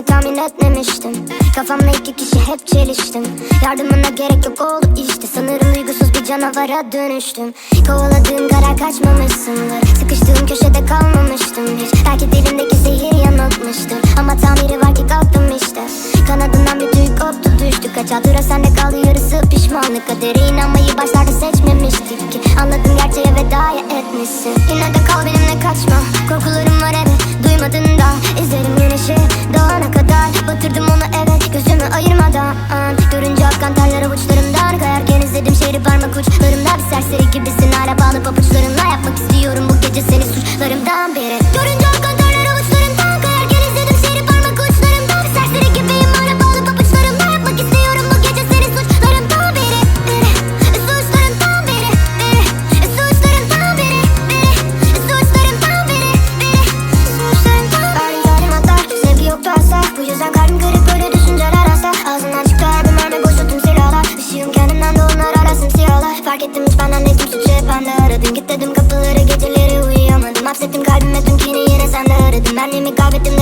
geleceğini tahmin etmemiştim. Kafamla iki kişi hep çeliştim. Yardımına gerek yok oldu işte. Sanırım duygusuz bir canavara dönüştüm. Kovaladığım karar kaçmamışsındır. Sıkıştığım köşede kalmamıştım hiç. Belki dilimdeki zehir yanıltmıştır. Ama tamiri var ki kalktım işte. Kanadından bir tüy koptu düştü. Kaç hatıra sende kaldı yarısı pişmanlık. Kadere inanmayı başlarda seçmemiştik ki. Anladım gerçeğe vedaya etmişsin. Yine de kal benimle kaçma. Korkularım var evet ayırmadan Görünce akan terler avuçlarımdan Kayarken izledim şehri parmak uçlarımda Bir serseri gibisin hala bağlı papuçlarımla Yapmak istiyorum bu gece seni suçlarımdan beri Görünce akan Fark ettim hiç benden suçu hep bende aradım. Git dedim kapıları geceleri uyuyamadım. Hapsettim kalbime tüm kini yine sende aradım Benliğimi kaybettim